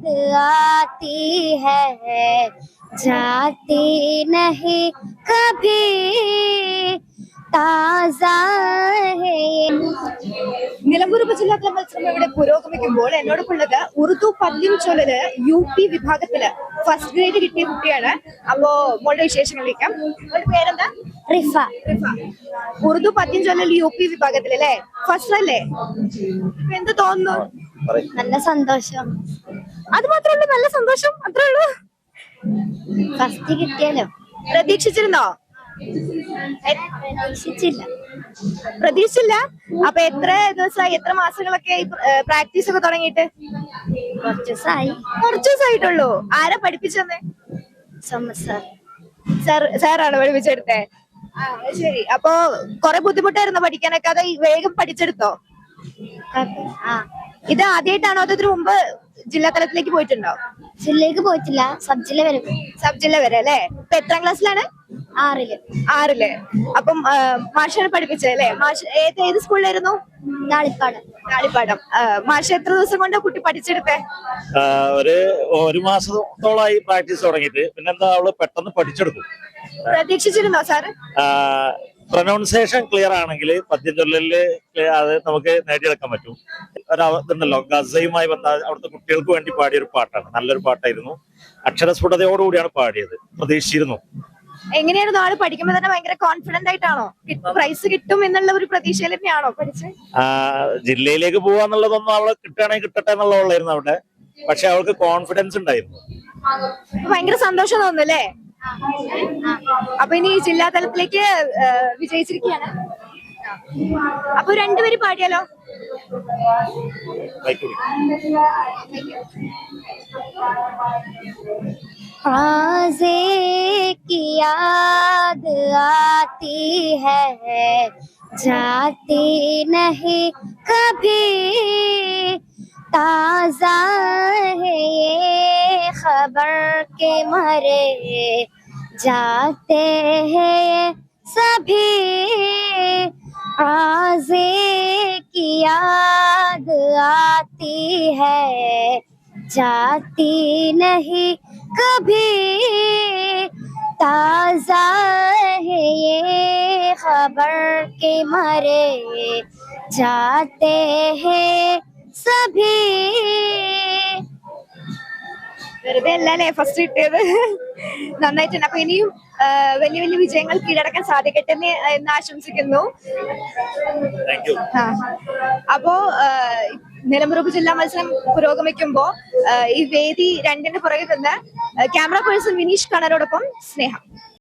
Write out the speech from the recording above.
याद आती है जाती नहीं कभी ताजा है ये നിലമ്പൂർ ഉപജില്ലാതല മത്സരം ഇവിടെ പുരോഗമിക്കുമ്പോൾ എന്നോടൊപ്പം ഉള്ളത് ഉറുദു പദ്യം ചൊല്ലല് യു പി വിഭാഗത്തില് ഫസ്റ്റ് ഗ്രേഡ് കിട്ടിയ കുട്ടിയാണ് അപ്പോ മോളുടെ വിശേഷങ്ങളിലേക്കാം മോളുടെ പേരെന്താ रिफा റിഫ. ഉറുദു പദ്യം ചൊല്ലൽ യു പി വിഭാഗത്തില് അല്ലേ ഫസ്റ്റ് അല്ലേ ഇപ്പൊ എന്ത് തോന്നുന്നു നല്ല സന്തോഷം അത് മാത്രമേ ഉള്ളൂ നല്ല സന്തോഷം. അത്രേ ഉള്ളൂ. ഫസ്റ്റ് കിട്ടിയാലോ പ്രതീക്ഷിച്ചിരുന്നോ? പ്രതീക്ഷിച്ചില്ല. പ്രതീക്ഷിച്ചില്ല. അപ്പൊ എത്ര ദിവസമായി എത്ര മാസങ്ങളൊക്കെ പ്രാക്ടീസ് ഒക്കെ തുടങ്ങിയിട്ട്? കുറച്ച് ദിവസമായി കുറച്ച് ദിവസമായിട്ടുള്ളൂ ആരാ പഠിപ്പിച്ചെന്നേ? Summer sir. സാർ സാറാണ് പഠിപ്പിച്ചെടുത്തേ? ശരി. അപ്പൊ കൊറേ ബുദ്ധിമുട്ടായിരുന്നു പഠിക്കാനൊക്കെ? അത് വേഗം പഠിച്ചെടുത്തോ. ഇത് ആദ്യമായിട്ടാണോ അതൊരു മുമ്പ് ജില്ലാ തലത്തിലേക്ക് പോയിട്ടുണ്ടോ? ജില്ലയിലേക്ക് പോയിട്ടില്ല. സബ് ജില്ല വരെ പോയി. സബ് ജില്ല വരെ അല്ലേ? ഇപ്പൊ എത്രാം ക്ലാസ്സിലാണ്? ആറിൽ. ആറിൽ. അപ്പം ആ, മാഷാണ് പഠിപ്പിച്ചത് അല്ലേ? മാഷ് ഏത് ഏത് സ്കൂളിലായിരുന്നു? താളിപ്പാട് കാളിപ്പാടം ആ, മാഷ് എത്ര ദിവസം കൊണ്ട് കുട്ടി പഠിച്ചെടുത്തേ? ആ, ഒരു ഒരു മാസത്തോളമായി പ്രാക്ടീസ് തുടങ്ങിയിട്ട്. പിന്നെന്താ അവൾ പെട്ടെന്ന് പഠിച്ചെടുക്കും പ്രതീക്ഷിച്ചിരുന്നോ സാറ്? പ്രൊനൗൺസിയേഷൻ ക്ലിയർ ആണെങ്കിൽ പദ്യം ചൊല്ലലിൽ clear- അത് നമുക്ക് നേടിയെടുക്കാൻ പറ്റും. ഒരു അവ- ഇതുണ്ടല്ലോ ഗസയുമായി ബന്ധ അവിടുത്തെ കുട്ടികൾക്ക് വേണ്ടി പാടിയ ഒരു പാട്ടാണ്. നല്ലൊരു പാട്ടായിരുന്നു. അക്ഷരസ്ഫുടതയോടുകൂടിയാണ് പാടിയത്. പ്രതീക്ഷിച്ചിരുന്നു. എങ്ങനെയാണ് ആൾ പഠിക്കുമ്പോൾ തന്നെ ഭയങ്കര കോൺഫിഡന്റ് ആയിട്ടാണോ? പ്രൈസ് കിട്ടും എന്നുള്ള ഒരു പ്രതീക്ഷയിൽ തന്നെയാണോ പഠിച്ചത് ജില്ലയിലേക്ക് പോവാന്നുള്ളതൊന്നും അവൾ കിട്ടുകയാണെങ്കിൽ കിട്ടട്ടെ എന്നുള്ളതായിരുന്നു അവിടെ. പക്ഷെ അവൾക്ക് കോൺഫിഡൻസ് ഉണ്ടായിരുന്നു. ഭയങ്കര സന്തോഷം തോന്നുന്നു അല്ലേ? അപ്പൊ ഇനി ജില്ലാ തലത്തിലേക്ക് ആ, വിജയിച്ചിരിക്കുകയാണ് അപ്പൊ രണ്ടുപേരും പാടിയാലോ ബൈക്ക് आजे की याद आती है जाती नहीं कभी ताजा है ये खबर के मरे जाते हैं सभी आजे की याद आती है। जाती नहीं कभी, ताज़ा है ये खबर के मरे। जाते हैं सभी വെറുതെ അല്ലല്ലേ ഫസ്റ്റ് കിട്ടിയത്. നന്നായിട്ടുണ്ട്. അപ്പൊ ഇനിയും വലിയ വലിയ വിജയങ്ങൾ കീഴടക്കാൻ സാധിക്കട്ടെ എന്ന് ആശംസിക്കുന്നു. അപ്പോ നിലമ്പുറപ്പ് നിലമ്പൂർ ഉപജില്ലാ മത്സരം പുരോഗമിക്കുമ്പോ ഈ വേദി രണ്ടിന് പുറകിൽ നിന്ന് ക്യാമറ പേഴ്സൺ വിനീഷ് കണരോടൊപ്പം സ്നേഹം.